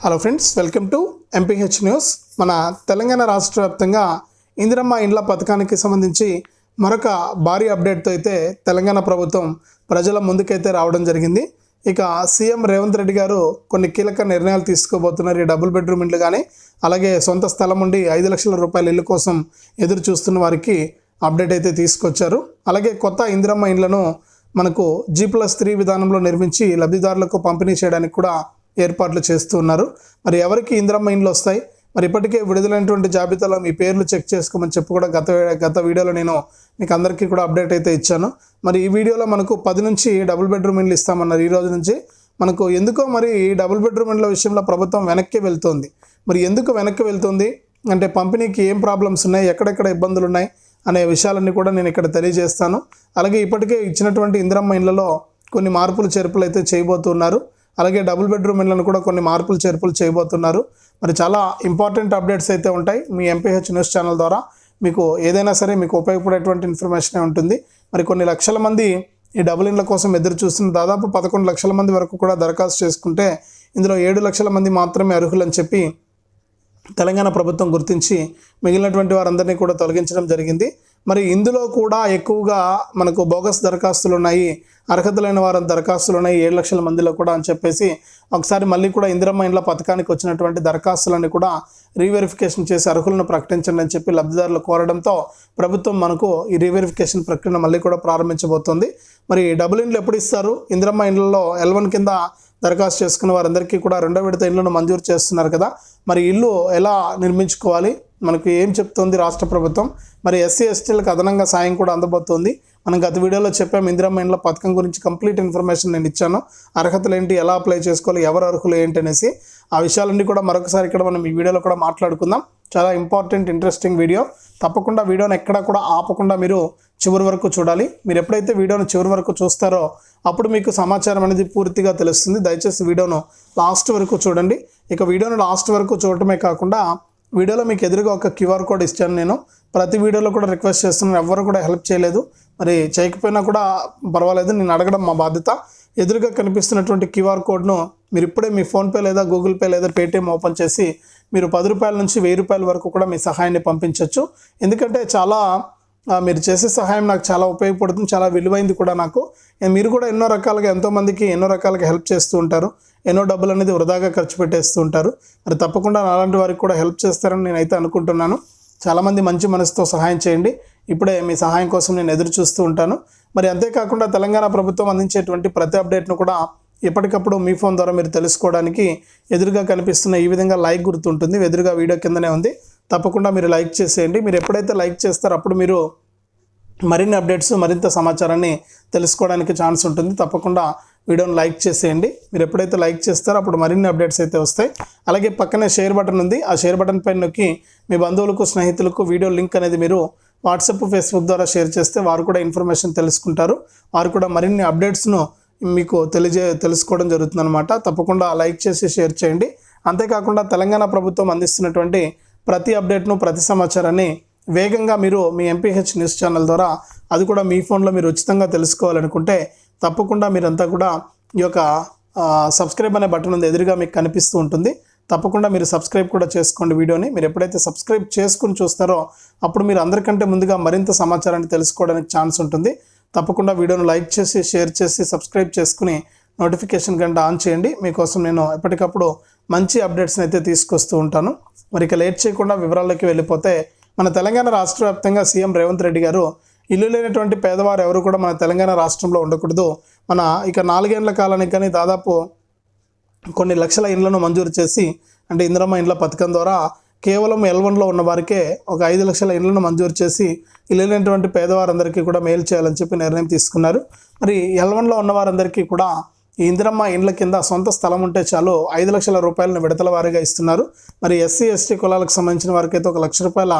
Hello friends welcome to MPH news మన తెలంగాణ రాష్ట్ర వ్యాప్తంగా ఇందిరమ్మ ఇండ్ల పథకానికి సంబంధించి మరొక భారీ అప్డేట్తో అయితే తెలంగాణ ప్రభుత్వం ప్రజల ముందుకైతే రావడం జరిగింది. ఇక సీఎం రేవంత్ రెడ్డి గారు కొన్ని కీలక నిర్ణయాలు తీసుకోబోతున్నారు. ఈ డబుల్ బెడ్రూమ్ ఇండ్లు కానీ అలాగే సొంత స్థలం ఉండి ఐదు లక్షల రూపాయల ఇల్లు కోసం ఎదురు చూస్తున్న వారికి అప్డేట్ అయితే తీసుకొచ్చారు. అలాగే కొత్త ఇందిరమ్మ ఇండ్లను మనకు జీ ప్లస్ త్రీ విధానంలో నిర్మించి లబ్ధిదారులకు పంపిణీ చేయడానికి కూడా ఏర్పాట్లు చేస్తూ ఉన్నారు. మరి ఎవరికి ఇందిరమ్మ ఇండ్లు వస్తాయి? మరి ఇప్పటికే విడుదలైనటువంటి జాబితాలో మీ పేర్లు చెక్ చేసుకోమని చెప్పి కూడా గత గత వీడియోలో నేను మీకు అందరికీ కూడా అప్డేట్ అయితే ఇచ్చాను. మరి ఈ వీడియోలో మనకు పది నుంచి డబుల్ బెడ్రూమ్ ఇండ్లు ఇస్తామన్నారు ఈ రోజు నుంచి. మనకు ఎందుకో మరి ఈ డబుల్ బెడ్రూమ్ ఇండ్ల విషయంలో ప్రభుత్వం వెనక్కి వెళ్తుంది. మరి ఎందుకు వెనక్కి వెళ్తుంది? అంటే పంపిణీకి ఏం ప్రాబ్లమ్స్ ఉన్నాయి? ఎక్కడెక్కడ ఇబ్బందులు ఉన్నాయి? అనే విషయాలన్నీ కూడా నేను ఇక్కడ తెలియజేస్తాను. అలాగే ఇప్పటికే ఇచ్చినటువంటి ఇందిరమ్మ ఇండ్లలో కొన్ని మార్పులు చేర్పులు అయితే చేయబోతున్నారు. అలాగే డబుల్ బెడ్రూమ్ ఇళ్ళను కూడా కొన్ని మార్పులు చేర్పులు చేయబోతున్నారు. మరి చాలా ఇంపార్టెంట్ అప్డేట్స్ అయితే ఉంటాయి. మీ ఎంపీహెచ్ న్యూస్ ఛానల్ ద్వారా మీకు ఏదైనా సరే మీకు ఉపయోగపడేటువంటి ఇన్ఫర్మేషన్ ఉంటుంది. మరి కొన్ని లక్షల మంది ఈ డబుల్ ఇండ్ల కోసం ఎదురు చూస్తున్న దాదాపు పదకొండు లక్షల మంది వరకు కూడా దరఖాస్తు చేసుకుంటే ఇందులో ఏడు లక్షల మంది మాత్రమే అర్హులని చెప్పి తెలంగాణ ప్రభుత్వం గుర్తించి మిగిలినటువంటి వారందరినీ కూడా తొలగించడం జరిగింది. మరి ఇందులో కూడా ఎక్కువగా మనకు బోగస్ దరఖాస్తులు ఉన్నాయి అర్హతలైన వారి దరఖాస్తులు ఉన్నాయి ఏడు లక్షల మందిలో కూడా అని చెప్పేసి ఒకసారి మళ్ళీ కూడా ఇందిరమ్మ ఇండ్ల పథకానికి వచ్చినటువంటి దరఖాస్తులన్నీ కూడా రీవెరిఫికేషన్ చేసి అర్హులను ప్రకటించండి అని చెప్పి లబ్ధిదారులు కోరడంతో ప్రభుత్వం మనకు ఈ రీవెరిఫికేషన్ ప్రక్రియను మళ్ళీ కూడా ప్రారంభించబోతోంది. మరి డబుల్ ఇండ్లు ఎప్పుడు ఇస్తారు? ఇందిరమ్మ ఇండ్లలో ఎల్వన్ కింద దరఖాస్తు చేసుకున్న వారందరికీ కూడా రెండో విడత ఇళ్ళను మంజూరు చేస్తున్నారు కదా. మరి ఇల్లు ఎలా నిర్మించుకోవాలి? మనకు ఏం చెప్తోంది రాష్ట్ర ప్రభుత్వం? మరి ఎస్సీ ఎస్టీలకు అదనంగా సాయం కూడా అందబోతోంది. మనం గత వీడియోలో చెప్పాము ఇందిరమ్మ ఇండ్ల పథకం గురించి కంప్లీట్ ఇన్ఫర్మేషన్ నేను ఇచ్చాను. అర్హతలు ఏంటి ఎలా అప్లై చేసుకోవాలి ఎవరు అర్హులు ఏంటి అనేసి. ఆ విషయాలన్నీ కూడా మరొకసారి ఇక్కడ మనం ఈ వీడియోలో కూడా మాట్లాడుకుందాం. చాలా ఇంపార్టెంట్ ఇంట్రెస్టింగ్ వీడియో. తప్పకుండా వీడియోని ఎక్కడా కూడా ఆపకుండా మీరు చివరి వరకు చూడాలి. మీరు ఎప్పుడైతే వీడియోను చివరి వరకు చూస్తారో అప్పుడు మీకు సమాచారం అనేది పూర్తిగా తెలుస్తుంది. దయచేసి వీడియోను లాస్ట్ వరకు చూడండి. ఇక వీడియోను లాస్ట్ వరకు చూడటమే కాకుండా వీడియోలో మీకు ఎదురుగా ఒక క్యూఆర్ కోడ్ ఇచ్చాను నేను. ప్రతి వీడియోలో కూడా రిక్వెస్ట్ చేస్తున్నాను. ఎవరు కూడా హెల్ప్ చేయలేదు. మరి చేయకపోయినా కూడా పర్వాలేదు. నేను అడగడం మా బాధ్యత. ఎదురుగా కనిపిస్తున్నటువంటి క్యూఆర్ కోడ్ను మీరు ఇప్పుడే మీ ఫోన్పే లేదా గూగుల్ పే లేదా పేటిఎం ఓపెన్ చేసి మీరు పది రూపాయల నుంచి వెయ్యి రూపాయల వరకు కూడా మీ సహాయాన్ని పంపించవచ్చు ఎందుకంటే చాలా మీరు చేసే సహాయం నాకు చాలా ఉపయోగపడుతుంది. చాలా విలువైంది కూడా నాకు. మీరు కూడా ఎన్నో రకాలుగా ఎంతోమందికి ఎన్నో రకాలుగా హెల్ప్ చేస్తూ ఉంటారు. ఎన్నో డబ్బులు అనేది వృధాగా ఖర్చు పెట్టేస్తూ ఉంటారు. మరి తప్పకుండా అలాంటి వారికి కూడా హెల్ప్ చేస్తారని నేనైతే అనుకుంటున్నాను. చాలామంది మంచి మనసుతో సహాయం చేయండి. ఇప్పుడే మీ సహాయం కోసం నేను ఎదురు చూస్తూ ఉంటాను. మరి అంతేకాకుండా తెలంగాణ ప్రభుత్వం అందించేటువంటి ప్రతి అప్డేట్ను కూడా ఎప్పటికప్పుడు మీ ఫోన్ ద్వారా మీరు తెలుసుకోవడానికి ఎదురుగా కనిపిస్తున్న ఈ విధంగా లైక్ గుర్తుంటుంది ఎదురుగా వీడియో కిందనే ఉంది. తప్పకుండా మీరు లైక్ చేసేయండి. మీరు ఎప్పుడైతే లైక్ చేస్తారో అప్పుడు మీరు మరిన్ని అప్డేట్స్ మరింత సమాచారాన్ని తెలుసుకోవడానికి ఛాన్స్ ఉంటుంది. తప్పకుండా వీడియోని లైక్ చేసేయండి. మీరు ఎప్పుడైతే లైక్ చేస్తారో అప్పుడు మరిన్ని అప్డేట్స్ అయితే వస్తాయి. అలాగే పక్కనే షేర్ బటన్ ఉంది. ఆ షేర్ బటన్ పైన నొక్కి మీ బంధువులకు స్నేహితులకు వీడియో లింక్ అనేది మీరు వాట్సాప్ ఫేస్బుక్ ద్వారా షేర్ చేస్తే వారు కూడా ఇన్ఫర్మేషన్ తెలుసుకుంటారు. వారు కూడా మరిన్ని అప్డేట్స్ను మీకు తెలియజే తెలుసుకోవడం జరుగుతుందన్నమాట. తప్పకుండా లైక్ చేసి షేర్ చేయండి. అంతేకాకుండా తెలంగాణ ప్రభుత్వం అందిస్తున్నటువంటి ప్రతి అప్డేట్ను ప్రతి సమాచారాన్ని వేగంగా మీరు మీ ఎంపీహెచ్ న్యూస్ ఛానల్ ద్వారా అది కూడా మీ ఫోన్లో మీరు ఉచితంగా తెలుసుకోవాలనుకుంటే తప్పకుండా మీరంతా కూడా ఈ యొక్క సబ్స్క్రైబ్ అనే బటన్ ఉంది ఎదురుగా మీకు కనిపిస్తూ ఉంటుంది. తప్పకుండా మీరు సబ్స్క్రైబ్ కూడా చేసుకోండి వీడియోని. మీరు ఎప్పుడైతే సబ్స్క్రైబ్ చేసుకుని చూస్తారో అప్పుడు మీరు అందరికంటే ముందుగా మరింత సమాచారాన్ని తెలుసుకోవడానికి ఛాన్స్ ఉంటుంది. తప్పకుండా వీడియోను లైక్ చేసి షేర్ చేసి సబ్స్క్రైబ్ చేసుకుని నోటిఫికేషన్ గంట ఆన్ చేయండి. మీకోసం నేను ఎప్పటికప్పుడు మంచి అప్డేట్స్ని అయితే తీసుకొస్తూ ఉంటాను. మరి ఇక లేట్ చేయకుండా వివరాల్లోకి వెళ్ళిపోతే మన తెలంగాణ రాష్ట్ర వ్యాప్తంగా సీఎం రేవంత్ రెడ్డి గారు ఇల్లు లేనటువంటి పేదవారు ఎవరు కూడా మన తెలంగాణ రాష్ట్రంలో ఉండకూడదు. మన ఇక నాలుగేళ్ళ కాలానికి కానీ దాదాపు కొన్ని లక్షల ఇండ్లను మంజూరు చేసి అంటే ఇందిరమ్మ ఇండ్ల పథకం ద్వారా కేవలం ఎల్ వన్లో ఉన్న వారికే ఒక ఐదు లక్షల ఇండ్లను మంజూరు చేసి ఇల్లు లేనటువంటి పేదవారందరికీ కూడా మేలు చేయాలని చెప్పి నిర్ణయం తీసుకున్నారు. మరి ఎల్ వన్లో ఉన్న వారందరికీ కూడా ఈ ఇందిరమ్మ ఇండ్ల కింద సొంత స్థలం ఉంటే చాలు ఐదు లక్షల రూపాయలను విడతల వారీగా ఇస్తున్నారు. మరి ఎస్సీ ఎస్టీ కులాలకు సంబంధించిన వారికైతే ఒక లక్ష రూపాయల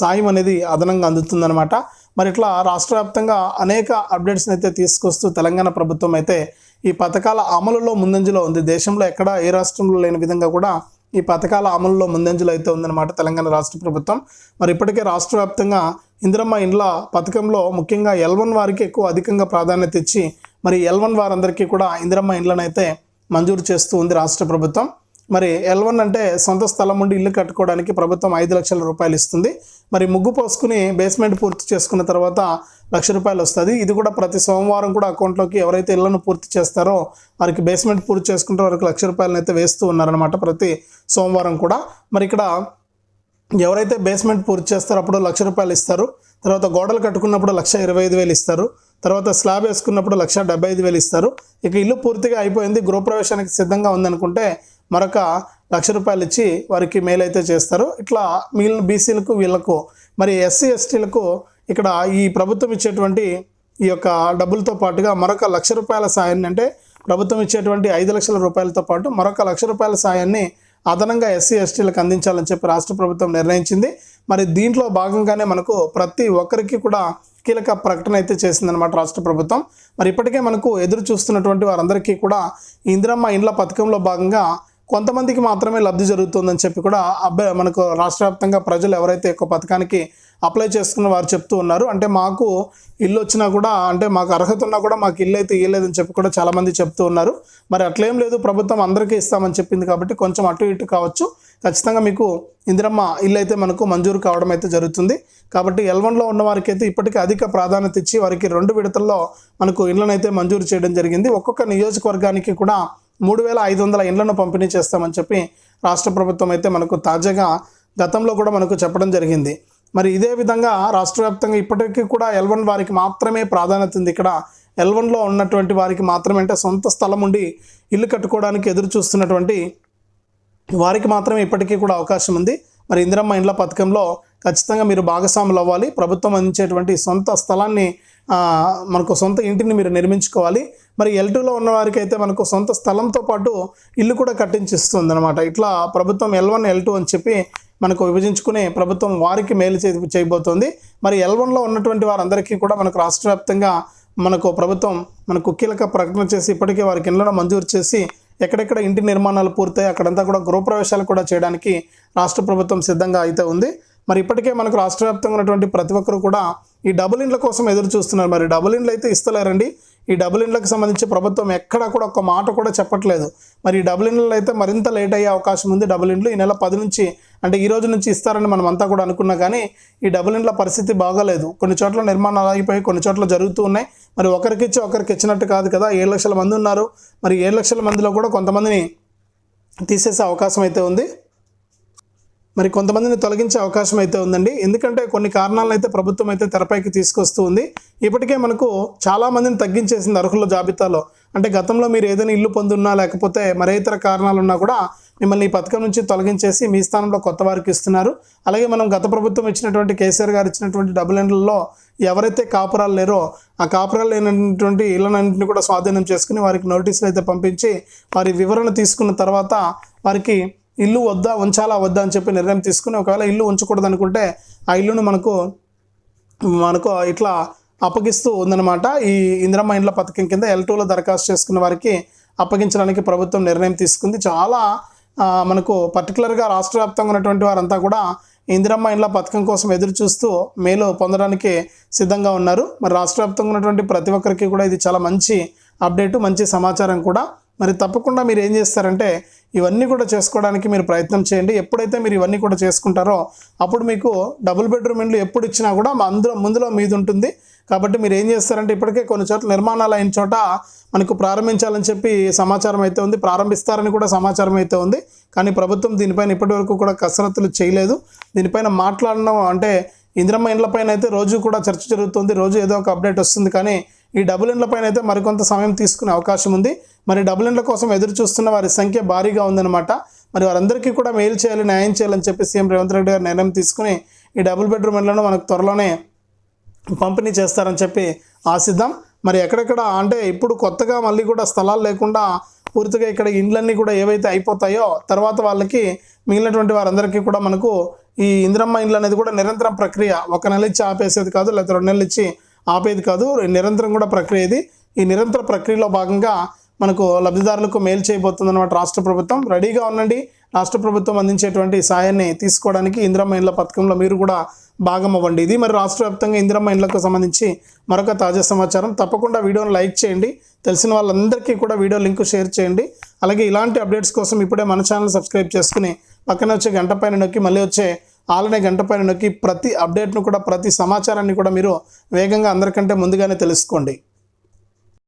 సాయం అనేది అదనంగా అందుతుందన్నమాట. మరి ఇట్లా రాష్ట్ర వ్యాప్తంగా అనేక అప్డేట్స్ని అయితే తీసుకొస్తూ తెలంగాణ ప్రభుత్వం అయితే ఈ పథకాల అమలులో ముందంజలో ఉంది. దేశంలో ఎక్కడా ఏ రాష్ట్రంలో లేని విధంగా కూడా ఈ పథకాల అమలులో ముందంజలో అయితే ఉందన్నమాట తెలంగాణ రాష్ట్ర ప్రభుత్వం. మరి ఇప్పటికే రాష్ట్ర వ్యాప్తంగా ఇందిరమ్మ ఇండ్ల పథకంలో ముఖ్యంగా ఎల్వన్ వారికి ఎక్కువ అధికంగా ప్రాధాన్యత ఇచ్చి మరి ఎల్వన్ వారందరికీ కూడా ఇందిరమ్మ ఇండ్లను అయితే మంజూరు చేస్తూ ఉంది రాష్ట్ర ప్రభుత్వం. మరి ఎల్ వన్ అంటే సొంత స్థలం ఉండి ఇల్లు కట్టుకోవడానికి ప్రభుత్వం ఐదు లక్షల రూపాయలు ఇస్తుంది. మరి ముగ్గు పోసుకుని బేస్మెంట్ పూర్తి చేసుకున్న తర్వాత లక్ష రూపాయలు వస్తుంది. ఇది కూడా ప్రతి సోమవారం కూడా అకౌంట్లోకి ఎవరైతే ఇళ్ళను పూర్తి చేస్తారో వారికి బేస్మెంట్ పూర్తి చేసుకుంటే వారికి లక్ష రూపాయలను అయితే వేస్తూ ఉన్నారనమాట ప్రతి సోమవారం కూడా. మరి ఇక్కడ ఎవరైతే బేస్మెంట్ పూర్తి చేస్తారో అప్పుడు లక్ష రూపాయలు ఇస్తారు. తర్వాత గోడలు కట్టుకున్నప్పుడు లక్ష ఇరవై ఐదు వేలు ఇస్తారు. తర్వాత స్లాబ్ వేసుకున్నప్పుడు లక్ష డెబ్బై ఐదు వేలు ఇస్తారు. ఇక ఇల్లు పూర్తిగా అయిపోయింది. గృహప్రవేశానికి సిద్ధంగా ఉందనుకుంటే మరొక లక్ష రూపాయలు ఇచ్చి వారికి మేలు అయితే చేస్తారు. ఇట్లా మిగిలిన బీసీలకు వీళ్ళకు మరి ఎస్సీ ఎస్టీలకు ఇక్కడ ఈ ప్రభుత్వం ఇచ్చేటువంటి ఈ యొక్క డబ్బులతో పాటుగా మరొక లక్ష రూపాయల సాయాన్ని అంటే ప్రభుత్వం ఇచ్చేటువంటి ఐదు లక్షల రూపాయలతో పాటు మరొక లక్ష రూపాయల సాయాన్ని అదనంగా ఎస్సీ ఎస్టీలకు అందించాలని చెప్పి రాష్ట్ర ప్రభుత్వం నిర్ణయించింది. మరి దీంట్లో భాగంగానే మనకు ప్రతి ఒక్కరికి కూడా కీలక ప్రకటన అయితే చేసిందనమాట రాష్ట్ర ప్రభుత్వం. మరి ఇప్పటికే మనకు ఎదురు చూస్తున్నటువంటి వారందరికీ కూడా ఇందిరమ్మ ఇండ్ల పథకంలో భాగంగా కొంతమందికి మాత్రమే లబ్ధి జరుగుతుందని చెప్పి కూడా అబ్బాయి మనకు రాష్ట్ర వ్యాప్తంగా ప్రజలు ఎవరైతే ఎక్కువ పథకానికి అప్లై చేసుకున్న వారు చెప్తూ ఉన్నారు. అంటే మాకు ఇల్లు వచ్చినా కూడా అంటే మాకు అర్హత ఉన్నా కూడా మాకు ఇల్లు అయితే ఇవ్వలేదని చెప్పి కూడా చాలామంది చెప్తూ ఉన్నారు. మరి అట్లేం లేదు ప్రభుత్వం అందరికీ ఇస్తామని చెప్పింది కాబట్టి కొంచెం అటు ఇటు కావచ్చు. ఖచ్చితంగా మీకు ఇందిరమ్మ ఇల్లు అయితే మనకు మంజూరు కావడం అయితే జరుగుతుంది. కాబట్టి ఎల్వన్లో ఉన్న వారికి అయితే ఇప్పటికీ అధిక ప్రాధాన్యత ఇచ్చి వారికి రెండు విడతల్లో మనకు ఇళ్ళను అయితే మంజూరు చేయడం జరిగింది. ఒక్కొక్క నియోజకవర్గానికి కూడా మూడు వేల ఐదు వందల ఇండ్లను పంపిణీ చేస్తామని చెప్పి రాష్ట్ర ప్రభుత్వం అయితే మనకు తాజాగా గతంలో కూడా మనకు చెప్పడం జరిగింది. మరి ఇదే విధంగా రాష్ట్ర వ్యాప్తంగా ఇప్పటికీ కూడా ఎల్వన్ వారికి మాత్రమే ప్రాధాన్యత ఉంది. ఇక్కడ ఎల్వన్లో ఉన్నటువంటి వారికి మాత్రమే అంటే సొంత స్థలం ఉండి ఇల్లు కట్టుకోవడానికి ఎదురు చూస్తున్నటువంటి వారికి మాత్రమే ఇప్పటికీ కూడా అవకాశం ఉంది. మరి ఇందిరమ్మ ఇండ్ల పథకంలో ఖచ్చితంగా మీరు భాగస్వాములు అవ్వాలి. ప్రభుత్వం అందించేటువంటి సొంత స్థలాన్ని మనకు సొంత ఇంటిని మీరు నిర్మించుకోవాలి. మరి ఎల్ టూలో ఉన్న అయితే మనకు సొంత స్థలంతో పాటు ఇల్లు కూడా కట్టించిస్తుంది అనమాట ఇట్లా ప్రభుత్వం ఎల్ వన్ ఎల్ టూ అని చెప్పి మనకు విభజించుకుని ప్రభుత్వం వారికి మేలు చే చేయబోతోంది. మరి ఎల్ వన్లో ఉన్నటువంటి వారందరికీ కూడా మనకు రాష్ట్ర వ్యాప్తంగా మనకు ప్రభుత్వం మనకు కీలక ప్రకటన చేసి ఇప్పటికే వారికి ఇళ్ళను మంజూరు చేసి ఎక్కడెక్కడ ఇంటి నిర్మాణాలు పూర్తయి అక్కడంతా కూడా గృహప్రవేశాలు కూడా చేయడానికి రాష్ట్ర ప్రభుత్వం సిద్ధంగా అయితే ఉంది. మరి ఇప్పటికే మనకు రాష్ట్ర వ్యాప్తంగా ఉన్నటువంటి ప్రతి ఒక్కరు కూడా ఈ డబుల్ ఇండ్ల కోసం ఎదురు చూస్తున్నారు. మరి డబుల్ ఇండ్లు అయితే ఇస్తలేరండి. ఈ డబుల్ ఇండ్లకు సంబంధించి ప్రభుత్వం ఎక్కడా కూడా ఒక మాట కూడా చెప్పట్లేదు. మరి ఈ డబుల్ ఇండ్లు అయితే మరింత లేట్ అయ్యే అవకాశం ఉంది. డబుల్ ఇండ్లు ఈ నెల పది నుంచి అంటే ఈ రోజు నుంచి ఇస్తారని మనం అంతా కూడా అనుకున్నా కానీ ఈ డబుల్ ఇండ్ల పరిస్థితి బాగాలేదు. కొన్ని చోట్ల నిర్మాణాలు అయిపోయి కొన్ని చోట్ల జరుగుతూ ఉన్నాయి. మరి ఒకరికిచ్చి ఒకరికి ఇచ్చినట్టు కాదు కదా. ఏడు లక్షల మంది ఉన్నారు. మరి ఏడు లక్షల మందిలో కూడా కొంతమందిని తీసేసే అవకాశం అయితే ఉంది. మరి కొంతమందిని తొలగించే అవకాశం అయితే ఉందండి. ఎందుకంటే కొన్ని కారణాలను అయితే ప్రభుత్వం అయితే తెరపైకి తీసుకొస్తూ ఉంది. ఇప్పటికే మనకు చాలా మందిని తగ్గించేసింది అర్హుల జాబితాలో. అంటే గతంలో మీరు ఏదైనా ఇల్లు పొందున్నా లేకపోతే మరే ఇతర కారణాలు ఉన్నా కూడా మిమ్మల్ని ఈ పథకం నుంచి తొలగించేసి మీ స్థానంలో కొత్త వారికి ఇస్తున్నారు. అలాగే మనం గత ప్రభుత్వం ఇచ్చినటువంటి కేసీఆర్ గారు ఇచ్చినటువంటి డబుల్ ఎండ్లలో ఎవరైతే కాపురాలు లేరో ఆ కాపురాలు లేనటువంటి ఇళ్ళన్నింటినీ కూడా స్వాధీనం చేసుకుని వారికి నోటీసులు అయితే పంపించి వారి వివరణ తీసుకున్న తర్వాత వారికి ఇల్లు వద్దా ఉంచాలా వద్దా అని చెప్పి నిర్ణయం తీసుకుని ఒకవేళ ఇల్లు ఉంచకూడదు అనుకుంటే ఆ ఇల్లును మనకు మనకు ఇట్లా అప్పగిస్తూ ఉందన్నమాట. ఈ ఇందిరమ్మ ఇండ్ల పథకం కింద ఎల్ టూలో దరఖాస్తు చేసుకున్న వారికి అప్పగించడానికి ప్రభుత్వం నిర్ణయం తీసుకుంది. చాలా మనకు పర్టికులర్గా రాష్ట్ర వ్యాప్తంగా ఉన్నటువంటి వారంతా కూడా ఇందిరమ్మ ఇండ్ల పథకం కోసం ఎదురు చూస్తూ మేలు పొందడానికి సిద్ధంగా ఉన్నారు. మరి రాష్ట్ర వ్యాప్తంగా ఉన్నటువంటి ప్రతి ఒక్కరికి కూడా ఇది చాలా మంచి అప్డేటు మంచి సమాచారం కూడా. మరి తప్పకుండా మీరు ఏం చేస్తారంటే ఇవన్నీ కూడా చేసుకోవడానికి మీరు ప్రయత్నం చేయండి. ఎప్పుడైతే మీరు ఇవన్నీ కూడా చేసుకుంటారో అప్పుడు మీకు డబుల్ బెడ్రూమ్ ఇండ్లు ఎప్పుడు ఇచ్చినా కూడా మా అందులో ముందులో మీది ఉంటుంది. కాబట్టి మీరు ఏం చేస్తారంటే ఇప్పటికే కొన్ని చోట్ల నిర్మాణాలు అయిన చోట మనకు ప్రారంభించాలని చెప్పి సమాచారం అయితే ఉంది. ప్రారంభిస్తారని కూడా సమాచారం అయితే ఉంది. కానీ ప్రభుత్వం దీనిపైన ఇప్పటివరకు కూడా కసరత్తులు చేయలేదు. దీనిపైన మాట్లాడడం అంటే ఇందిరమ్మ ఇండ్లపైన అయితే రోజు కూడా చర్చ జరుగుతుంది. రోజు ఏదో ఒక అప్డేట్ వస్తుంది. కానీ ఈ డబుల్ ఇండ్లపైన అయితే మరికొంత సమయం తీసుకునే అవకాశం ఉంది. మరి డబుల్ ఇండ్ల కోసం ఎదురు చూస్తున్న వారి సంఖ్య భారీగా ఉందన్నమాట. మరి వారందరికీ కూడా మేలు చేయాలి న్యాయం చేయాలని చెప్పి సీఎం రేవంత్ రెడ్డి గారు నిర్ణయం తీసుకుని ఈ డబుల్ బెడ్రూమ్ ఇండ్లను మనకు త్వరలోనే పంపిణీ చేస్తారని చెప్పి ఆశిద్దాం. మరి ఎక్కడెక్కడ అంటే ఇప్పుడు కొత్తగా మళ్ళీ కూడా స్థలాలు లేకుండా పూర్తిగా ఇక్కడ ఇండ్లన్నీ కూడా ఏవైతే అయిపోతాయో తర్వాత వాళ్ళకి మిగిలినటువంటి వారందరికీ కూడా మనకు ఈ ఇందిరమ్మ ఇండ్లు అనేది కూడా నిరంతరం ప్రక్రియ. ఒక నెల ఇచ్చి ఆపేసేది కాదు లేకపోతే రెండు నెలలు ఇచ్చి ఆపేది కాదు నిరంతరం కూడా ప్రక్రియ ఇది. ఈ నిరంతర ప్రక్రియలో భాగంగా మనకు లబ్ధిదారులకు మేలు చేయబోతుంది అనమాట రాష్ట్ర ప్రభుత్వం. రెడీగా ఉండండి. రాష్ట్ర ప్రభుత్వం అందించేటువంటి సాయాన్ని తీసుకోవడానికి ఇందిరమ్మ ఇండ్ల పథకంలో మీరు కూడా భాగం అవ్వండి. ఇది మరి రాష్ట్ర వ్యాప్తంగా ఇందిరమ్మ ఇండ్లకు సంబంధించి మరొక తాజా సమాచారం. తప్పకుండా వీడియోను లైక్ చేయండి. తెలిసిన వాళ్ళందరికీ కూడా వీడియో లింక్ షేర్ చేయండి. అలాగే ఇలాంటి అప్డేట్స్ కోసం ఇప్పుడే మన ఛానల్ సబ్స్క్రైబ్ చేసుకుని పక్కన వచ్చే గంట పైన నొక్కి మళ్ళీ వచ్చే ఆలనే గంట పైన నొక్కి ప్రతి అప్డేట్ను కూడా ప్రతి సమాచారాన్ని కూడా మీరు వేగంగా అందరికంటే ముందుగానే తెలుసుకోండి.